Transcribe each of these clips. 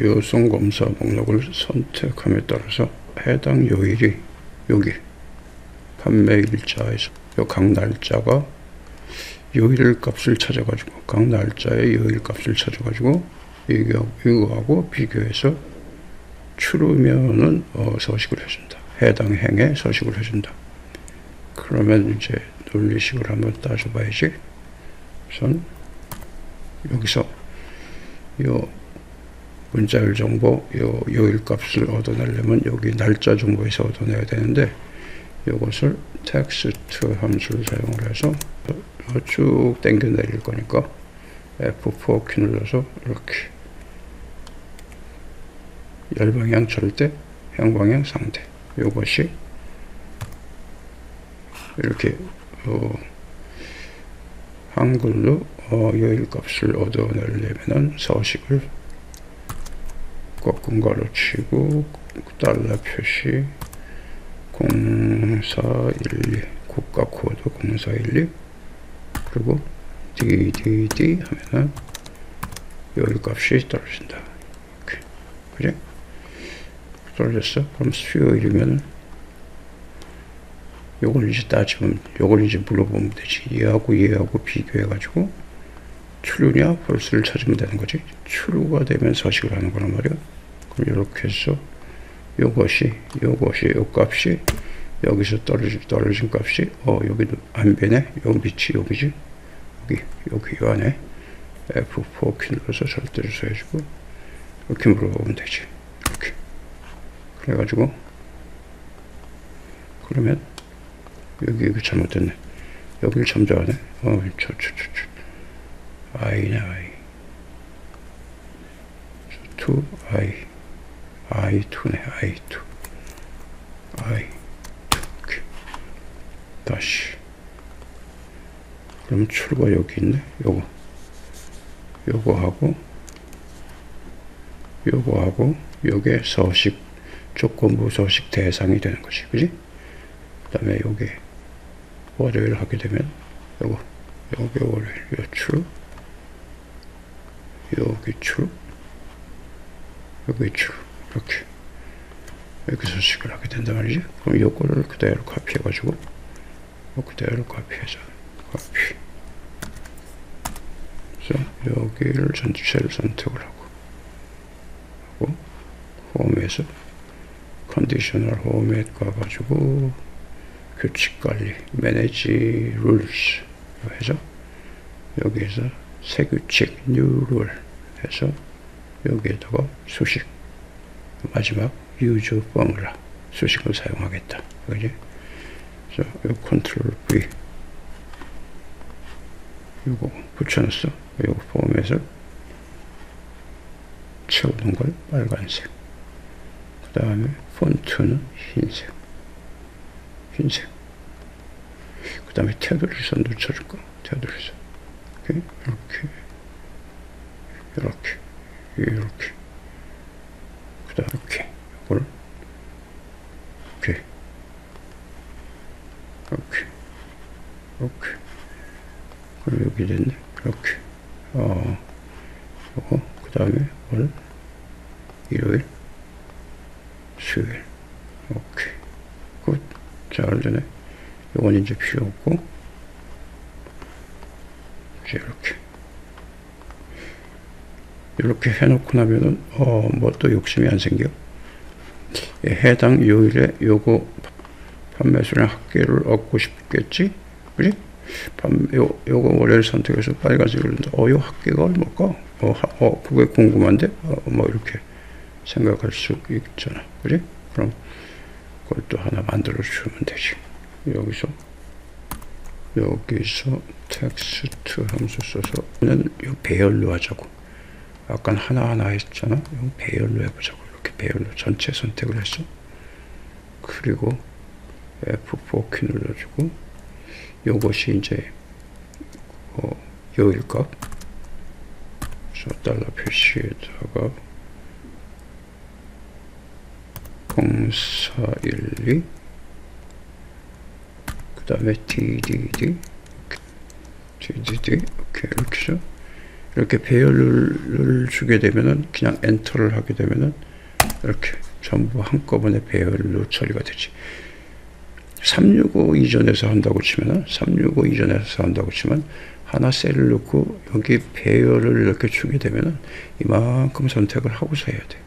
요성 검사 목록을 선택함에 따라서 해당 요일이 여기 판매 일자에서 요각 날짜가 요일 값을 찾아가지고 각 날짜의 요일 값을 찾아가지고 이거 이거하고 비교해서 추르면은 어, 서식을 해준다. 해당 행에 서식을 해준다. 그러면 이제 논리식을 한번 따져봐야지. 우선 여기서 요 문자열 정보, 요 요일 값을 얻어내려면 여기 날짜 정보에서 얻어내야 되는데 이것을 텍스트 함수를 사용을 해서 쭉 당겨 내릴 거니까 F4 키 눌러서 이렇게 열방향 절대, 향방향 상대 이것이 이렇게 어, 한글로 어, 요일 값을 얻어내려면은 서식을 꺾은 가로 치고 달러 표시 0412 국가 코드 0412 그리고 DDD 하면은 요일 값이 떨어진다. 이렇게. 그래? 떨어졌어? 그럼 수요일이면은 요걸 이제 따지면 요걸 이제 물어보면 되지. 얘하고 얘하고 비교해 가지고 추루냐? 벌스를 찾으면 되는 거지. 추루가 되면 서식을 하는 거란 말이야. 그럼 이렇게 해서 요것이 요것이 요 값이 여기서 떨어진 떨어진 값이 어 여기도 안 변해? 요 밑이 여기지? 여기 여기 요 안에 F4 키 눌러서 절대로 해주고 이렇게 물어보면 되지. 이렇게. 그래가지고 그러면 여기 이거 잘못됐네. 여기를 잠자하네 어 저 저 저 저 i냐 i to i i2네 i2 i2 이렇게. 다시. 그럼 출가 여기 있네? 요거. 요거 하고 요거 하고 요게 서식 조건부 서식 대상이 되는 것이 그지? 그 다음에 요게 월요일 하게 되면 요거 요게 월요일 요 출, 여기 출, 여기 출 이렇게 이렇게 서식을 하게 된단 말이죠. 그럼 요거를 그대로 카피해 가지고 요 그대로 카피해서 카피. 그래서 여기를 전체를 선택을 하고 하고 홈에서 컨디셔널 홈에 가가지고 규칙 관리 매니지 룰스 해서 여기에서 새 규칙 뉴룰 해서 여기에다가 수식 마지막 use formula 수식을 사용하겠다. 그지? 그래서 요 컨트롤 V 요거 붙여놨어. 요 폼에서 채우는 걸 빨간색. 그 다음에 폰트는 흰색. 흰색. 그 다음에 테두리 선도 쳐줄까? 테두리 선. 이렇게, 이렇게, 이렇게, 이렇게. 그 다음 이렇게. 이걸 이렇게. 이렇게. 이렇게. 그럼 여기 됐네. 이렇게. 어. 요거. 그 다음에 월 일요일 수요일. 오케이 굿잘 되네 요건 이제 필요 없고 이제 이렇게 이렇게 해놓고 나면은 어 뭐 또 욕심이 안 생겨. 예, 해당 요일에 요거 판매 수량 합계를 얻고 싶겠지, 그지? 판, 요, 요거 월요일 선택해서 빨간색을 어, 요 합계가 얼마까? 어, 하, 어, 그게 궁금한데? 어, 뭐, 이렇게 생각할 수 있잖아. 그지? 그럼, 그걸 또 하나 만들어 주면 되지. 여기서, 여기서 텍스트 함수 써서, 는 배열로 하자고. 약간 하나하나 했잖아. 이거 배열로 해보자고. 이렇게 배열로 전체 선택을 했어. 그리고 F4 키 눌러주고 요것이 이제 어, 요일값 달러 표시에다가 0412 그 다음에 DDD DDD 이렇게 이렇게 해서 이렇게 배열을 주게 되면은 그냥 엔터를 하게 되면은 이렇게 전부 한꺼번에 배열로 처리가 되지. 365 이전에서 한다고 치면은 365 이전에서 한다고 치면 하나 셀을 넣고 여기 배열을 이렇게 주게 되면은 이만큼 선택을 하고서 해야 돼.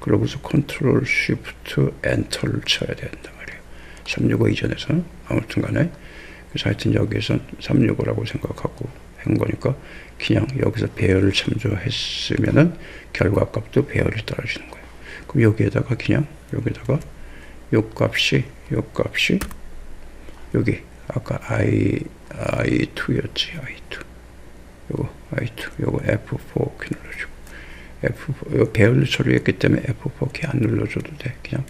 그러고서 컨트롤 쉬프트 엔터를 쳐야 말이에요. 365 이전에서는 아무튼 간에 그래서 하여튼 여기에선 365라고 생각하고 한 거니까 그냥 여기서 배열을 참조했으면은 결과값도 배열이 떨어지는 거예요. 그럼 여기에다가 그냥 여기다가 요 값이 요 값이 여기 아까 i i2였지? I2 요거 i2 요거 F4 키 눌러주고. F4 요 배열 처리했기 때문에 F4 키 안 눌러줘도 돼. 그냥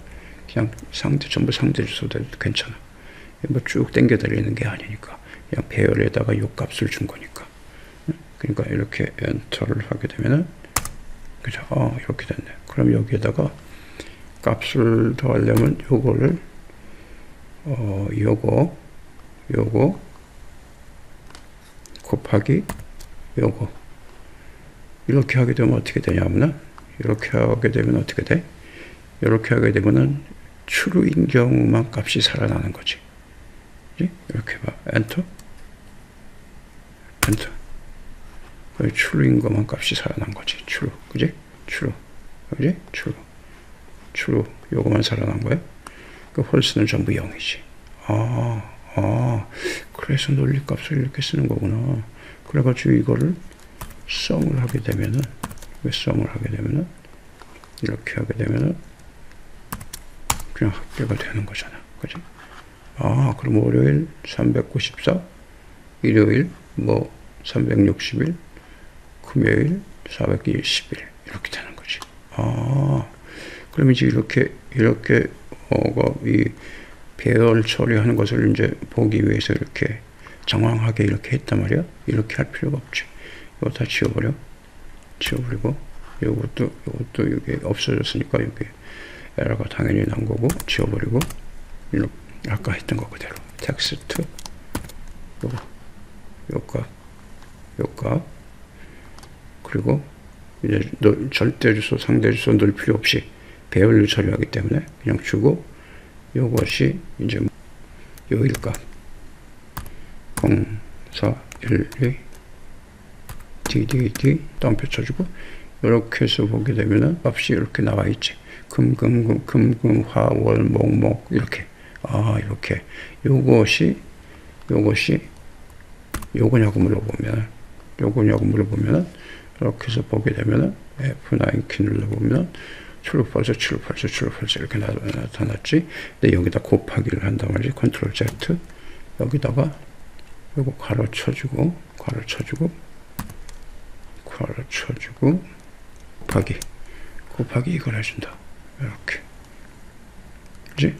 그냥 상대 전부 상대 주소도 괜찮아. 뭐 쭉 당겨 달리는 게 아니니까. 그냥 배열에다가 요 값을 준 거니까. 그러니까 이렇게 엔터를 하게 되면은 그죠? 어 이렇게 됐네. 그럼 여기에다가 값을 더하려면 요거를 어 요거 요거 곱하기 요거. 이렇게 하게 되면 어떻게 되냐면은 이렇게 하게 되면 어떻게 돼? 이렇게 하게 되면은 추루인 경우만 값이 살아나는 거지. 그지? 이렇게 봐. 엔터. 엔터. 그 추루인 것만 값이 살아난 거지. 추루. 그지? 추루. 그지? 추루. 추루. 요거만 살아난 거야. 그 홀수는 전부 0이지. 아, 아. 그래서 논리 값을 이렇게 쓰는 거구나. 그래가지고 이거를 썸을 하게 되면은, 왜 썸을 하게 되면은, 이렇게 하게 되면은, 그냥 합계가 되는 거잖아. 그지? 아, 그럼 월요일 394, 일요일 뭐 361, 금요일 421 이렇게 되는 거지. 아, 그럼 이제 이렇게 이렇게 어가 이 배열 처리하는 것을 이제 보기 위해서 이렇게 정황하게 이렇게 했단 말이야. 이렇게 할 필요가 없지. 이거 다 지워버려. 지워버리고 이것도 이것도 이게 없어졌으니까 여기 에러가 당연히 난 거고 지워버리고 아까 했던 거 그대로. 텍스트 요거 요값 요값 그리고 이제 절대 주소 상대 주소 넣을 필요 없이 배열로 처리하기 때문에 그냥 주고 요것이 이제 요일값 0 4 1 2 DDD 덤표 쳐주고 이렇게 해서 보게 되면은 값이 이렇게 나와 있지. 금 금 금 금 금 화 월 목 목 이렇게. 아 이렇게. 요것이 요것이 요거냐고 물어보면 요거냐고 물어보면 이렇게 해서 보게 되면은 F9 키 눌러보면 출력펄서 출력펄서 출력펄서 이렇게 나타났지. 근데 여기다 곱하기를 한단 말이지. 컨트롤 Z. 여기다가 요거 가로 쳐주고 가로 쳐주고 가로 쳐주고 곱하기. 곱하기 이걸 해준다. 이렇게. 그지?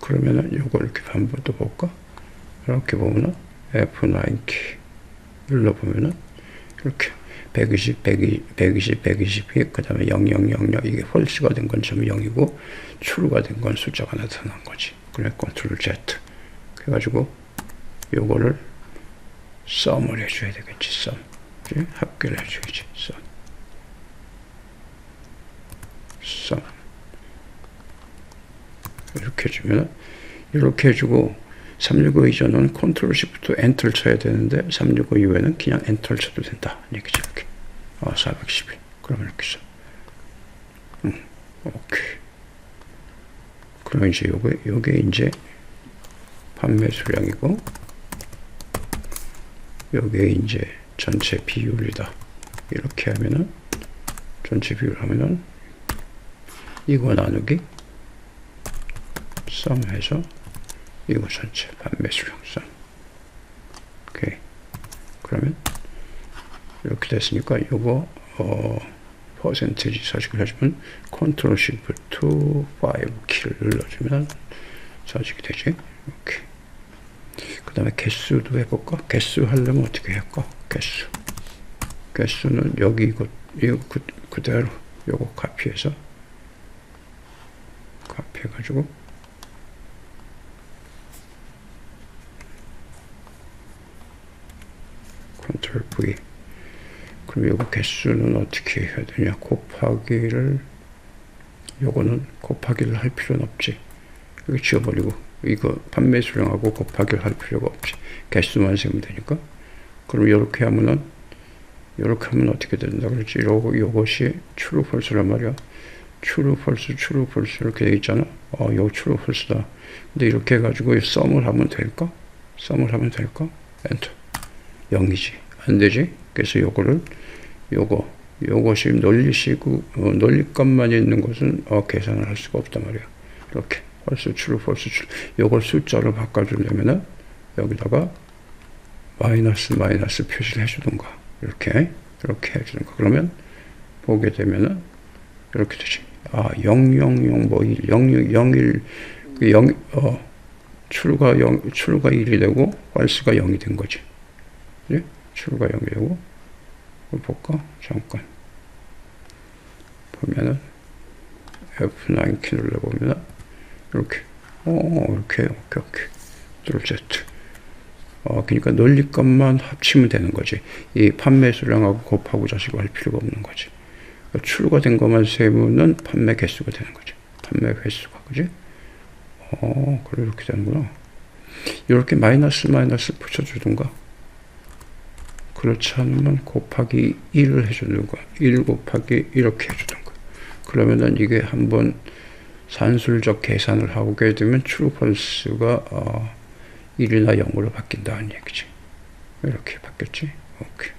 그러면은 요거 이렇게 한번더 볼까? 이렇게 보면은 F9 키 눌러보면은 이렇게 120, 120, 120, 120이 그 다음에 0000 이게 홀수가 된 건 점 0이고 추루가 된 건 숫자가 나타난 거지. 그래 컨트롤 Z. 그래가지고 요거를 썸을 해줘야 되겠지 썸? 합계를 해줘야지 썸 썸. 이렇게 해주면 이렇게 해주고 365 이전은 컨트롤 시프트 엔터를 쳐야 되는데 365 이후에는 그냥 엔터를 쳐도 된다. 얘기죠. 이렇게. 어, 411. 그러면 이렇게 써. 음, 오케이. 그러면 이제 요게, 요게 이제 판매 수량이고, 요게 이제 전체 비율이다. 이렇게 하면은, 전체 비율 하면은, 이거 나누기, 썸 해서, 이거 전체 판매 수량선. 오케이. 그러면 이렇게 됐으니까 이거 어 퍼센티지 서식을 해주면 컨트롤 시프트 5 키를 눌러주면 서식이 되지. 이렇게. 그 다음에 개수도 해볼까? 개수 하려면 어떻게 할까? 개수. 개수는 여기 이거, 이거 그, 그대로 요거 카피해서 카피해가지고 컨트롤 V 그럼 요거 개수는 어떻게 해야 되냐? 곱하기를 요거는 곱하기를 할 필요는 없지. 이거 지워버리고 이거 판매 수량하고 곱하기를 할 필요가 없지. 개수만 세면 되니까. 그럼 이렇게 하면은 이렇게 하면 어떻게 된다 그랬지? 요거 요것이 true false란 말이야. True false, true false 이렇게 돼 있잖아. 어, 요 true false다. 근데 이렇게 해가지고 이 썸을 하면 될까? 썸을 하면 될까? 엔터. 0이지. 안 되지? 그래서 요거를 요거 요것이 논리시고 어, 논리값만 있는 것은 어, 계산을 할 수가 없단 말이야. 이렇게 false, true, false, true. 요걸 숫자로 바꿔주려면은 여기다가 마이너스 마이너스 표시를 해주던가 이렇게 이렇게 해주던가 그러면 보게 되면은 이렇게 되지. 아, 000, 뭐, 1, 0, 01, 그 0, 어, 출가 0, 출가 1이 되고, false가 0이 된 거지. 예? 출가 0이 되고, 볼까? 잠깐. 보면은, F9 키 눌러보면은, 이렇게, 어, 이렇게, 오케이, 오케이. 둘 Z. 어, 그러니까 논리값만 합치면 되는 거지. 이 판매 수량하고 곱하고 자식을 할 필요가 없는 거지. 출고가 된 것만 세면은 판매 개수가 되는 거죠. 판매 횟수가, 그지? 어, 그래, 이렇게 되는구나. 이렇게 마이너스 마이너스 붙여주든가. 그렇지 않으면 곱하기 1을 해주든가. 1 곱하기 이렇게 해주든가. 그러면은 이게 한번 산술적 계산을 하게 되면 false가 어, 1이나 0으로 바뀐다는 얘기지. 이렇게 바뀌었지? 오케이.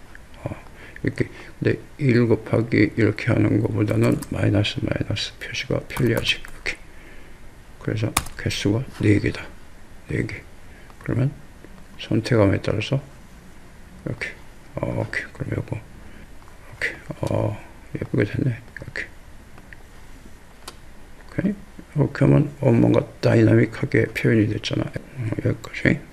이렇게 근데 1 곱하기 이렇게 하는 것보다는 마이너스 마이너스 표시가 편리하지 이렇게. 그래서 개수가 4개다. 4개. 그러면 선택함에 따라서 이렇게 어, 오케이. 그럼 요거. 이렇게 어 예쁘게 됐네. 이렇게. 오케이? 이렇게 하면 어, 뭔가 다이나믹하게 표현이 됐잖아. 어, 여기까지